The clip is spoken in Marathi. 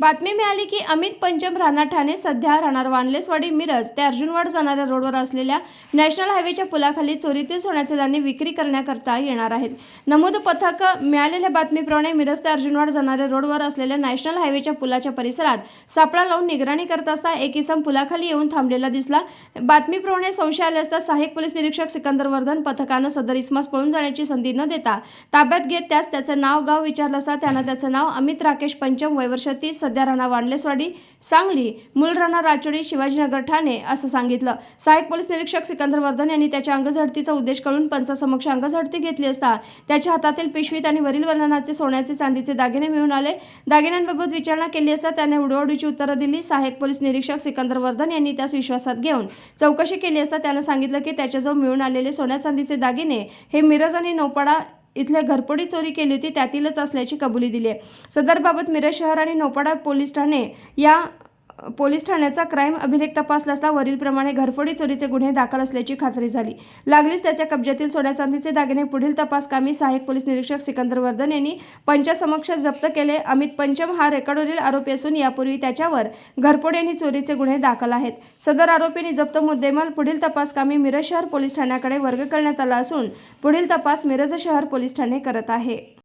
बातमी मिळाली की अमित पंचम राणा ठाणे सध्या राहणार वानलेसवाडी मिरज ते अर्जुनवाड जाणाऱ्या रोडवर असलेल्या नॅशनल हायवेच्या पुलाखाली चोरीतील सोन्याचे दाणे विक्री करण्याकरता येणार आहेत. नमूद पथक मिळालेल्या बातमीप्रमाणे मिरज ते अर्जुनवाड जाणाऱ्या रोडवर असलेल्या नॅशनल हायवेच्या पुलाच्या परिसरात सापळा लावून निगराणी करत असता एक इसम पुलाखाली येऊन थांबलेला दिसला. बातमीप्रमाणे संशय आले असता सहाय्यक पोलीस निरीक्षक सिकंदर वर्धन पथकानं सदर इसमास पळून जाण्याची संधी न देता ताब्यात घेत त्यास त्याचं नाव गाव विचारलं असता त्यानं त्याचं नाव अमित राकेश पंचम वयवर्ष तीस सध्या राहणार वांडलेसवाडी सांगली मूळ राहणार राचोडी शिवाजीनगर ठाणे असं सांगितलं. सहाय्यक पोलीस निरीक्षक सिकंदर वर्धन यांनी त्याच्या अंगझडतीचा उद्देश करून पंचासमक्ष अंगझडती घेतली असता त्याच्या हातातील पिशवीत आणि वरील वर्णनाचे सोन्याचे चांदीचे दागिने मिळून आले. दागिन्यांबाबत विचारणा केली असता त्याने उडवाडीची उत्तरं दिली. सहाय्यक पोलीस निरीक्षक सिकंदर वर्धन यांनी त्यास विश्वासात घेऊन चौकशी केली असता त्यानं सांगितलं की त्याच्याजवळ मिळून आलेले सोन्या चांदीचे दागिने हे मिरज आणि नौपाडा इथल्या घरपोडी चोरी केली होती त्यातीलच असल्याची कबुली दिली आहे. सदरबाबत मिरज शहर आणि नौपाडा पोलीस ठाणे या पोलीस ठाण्याचा क्राईम अभिलेख तपासला असता वरीलप्रमाणे घरफोडी चोरीचे गुन्हे दाखल असल्याची खात्री झाली. लागलीच त्याच्या कब्जातील सोन्या चांदीचे दागिने पुढील तपासकामी सहाय्यक पोलीस निरीक्षक सिकंदर वर्धन यांनी पंचासमक्ष जप्त केले. अमित पंचम हा रेकॉर्डवरील आरोपी असून यापूर्वी त्याच्यावर घरफोडी आणि चोरीचे गुन्हे दाखल आहेत. सदर आरोपींनी जप्त मुद्देमाल पुढील तपासकामी मिरज शहर पोलीस ठाण्याकडे वर्ग करण्यात आला असून पुढील तपास मिरज शहर पोलीस ठाणे करत आहे.